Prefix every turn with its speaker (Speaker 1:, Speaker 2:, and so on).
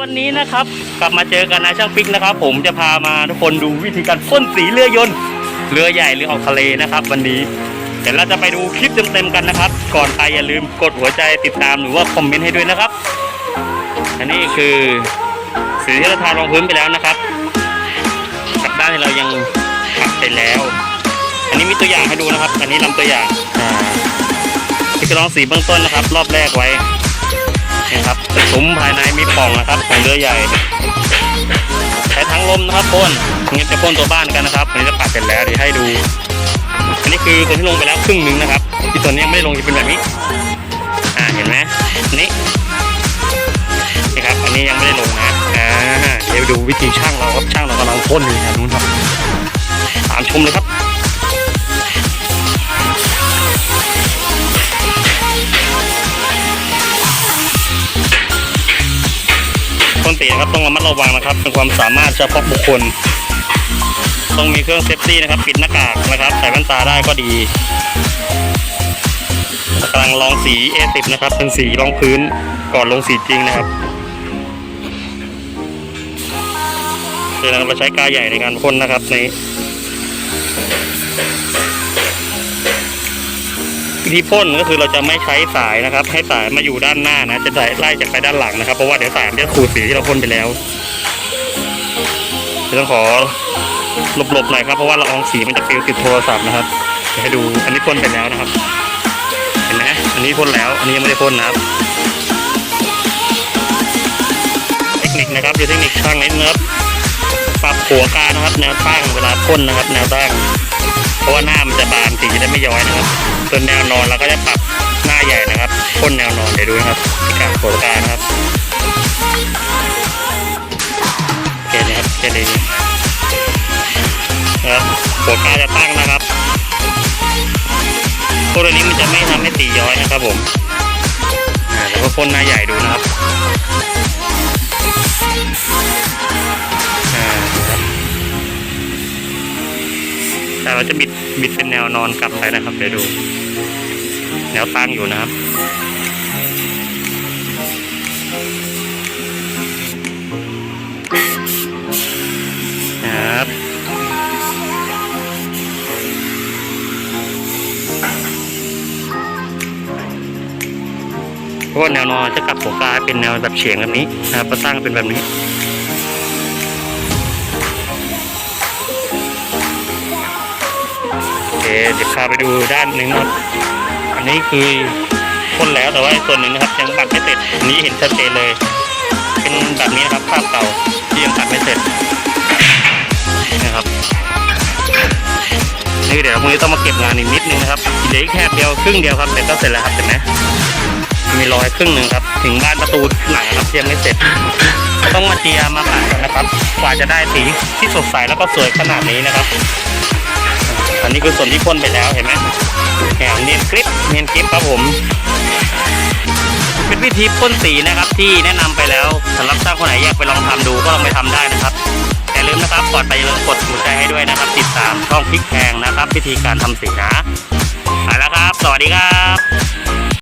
Speaker 1: วันนี้นะครับ กลับมาเจอกันนะช่างปิ๊กนะครับ ผมจะพามาทุกคนดูวิธีการพ่นสีเรือยนต์เรือใหญ่หรือออกทะเลนะครับ วันนี้เดี๋ยวเราจะไปดูคลิปเต็มๆกันนะครับ ก่อนไปอย่าลืมกดหัวใจติดตามหรือว่าคอมเมนต์ให้ด้วยนะครับ อันนี้คือสีที่เราทารองพื้นไปแล้วนะครับกับด้านที่เรายังขัดไปแล้ว อันนี้มีตัวอย่างให้ดูนะครับ อันนี้ลำตัวอย่างอ่าที่จะลองสีเบื้องต้นนะครับ รอบแรกไว้ ซุ้มภายในมีป่องนะครับของเรือใหญ่ ใช้ทั้งลมนะครับพ่นงั้นจะพ่นตัวบ้านกันนะครับอันนี้จะปัดเสร็จแล้วเดี๋ยวให้ดู อันนี้คือคนที่ลงไปแล้วครึ่งหนึ่งนะครับที่ตัวนี้ยังไม่ได้ลงจะเป็นแบบนี้ อ่าเห็นไหมอันนี้นี่ครับ อันนี้ยังไม่ได้ลงนะอ่าเดี๋ยวดูวิธีช่างเราครับช่างเรากำลังพ่นอยู่ทางนู้นครับตามชมเลยครับ ตีนะครับต้องระมัดระวังนะครับเป็นความสามารถเฉพาะบุคคล ต้องมีเครื่องเซฟตี้นะครับ ปิดหน้ากากนะครับ ใส่แว่นตาได้ก็ดีกำลังลองสี A10 นะครับ เป็นสีรองพื้นก่อนลงสีจริงนะครับเดี๋ยวเราใช้กาใหญ่ในการพ่นนะครับใน วิธีพ่นก็คือเราจะไม่ใช้สายนะครับ ให้สายมาอยู่ด้านหน้านะ จะไล่จากไปด้านหลังนะครับ เพราะว่าเดี๋ยวสายมันจะขูดสีที่เราพ่นไปแล้วเดี๋ยวต้องขอหลบๆหน่อยครับเพราะว่าละอองสีมันจะปลิวติดโทรศัพท์นะครับให้ดูอันนี้พ่นไปแล้วนะครับ เห็นไหมอันนี้พ่นแล้ว อันนี้ยังไม่ได้พ่นนะครับ เทคนิคนะครับดูเทคนิคช่างนิดนะครับปรับหัวกานะครับ แนวตั้งเวลาพ่นนะครับ แนวตั้ง เพราะว่าหน้ามันจะบานสีจะได้ไม่ย้อยนะครับ ส่วนแนวนอนเราก็จะปรับหน้าใหญ่นะครับพ่นแนวนอนเดี๋ยวดูนะครับที่การหัวกานะครับโอเคนะครับแค่นี้นะครับหัวกาจะตั้งนะครับตัวนี้มันจะไม่ทำให้สีย้อยนะครับผมแล้วก็พ่นหน้าใหญ่ดูนะครับ เราจะบิดบิดเป็นแนวนอนกลับไปนะครับเดี๋ยวดู แนวตั้งอยู่นะครับครับเพราะว่าแนวนอนจะกลับหัวกลายเป็นแนวแบบเฉียงแบบนี้นะครับก็ตั้งเป็นแบบนี้ เดี๋ยวพาไปดูด้านหนึ่งครับอันนี้คือพ่นแล้วแต่ว่าส่วนหนึ่งนะครับยังปัดไม่เสร็จอันนี้เห็นชัดเจนเลย เป็นแบบนี้นะครับภาพเก่าที่ยังปัดไม่เสร็จนะครับนี่เดี๋ยวพรุ่งนี้ต้องมาเก็บงานอีกนิดนึงนะครับเหลือแค่เดียวครึ่งเดียวครับเสร็จก็เสร็จแล้วครับเห็นไหมมีรอยครึ่งหนึ่งครับ ถึงบ้านประตูหลังนะครับยังไม่เสร็จ ต้องมาเจียมาปักันนะครับ กว่าจะได้สีที่สดใสแล้วก็สวยขนาดนี้นะครับ อันนี้คือส่วนที่พ่นไปแล้วเห็นไหมแหมเนียนกริปเนียนกริปครับผม เป็นวิธีพ่นสีนะครับที่แนะนำไปแล้วสำหรับช่างคนไหนอยากไปลองทำดูก็ลองไปทำได้นะครับอย่าลืมนะครับก่อนไปเลืมกดหัวใจให้ด้วยนะครับ ติดตามช่องพลิกแพงนะครับ วิธีการทำสีนะไปแล้วครับ สวัสดีครับ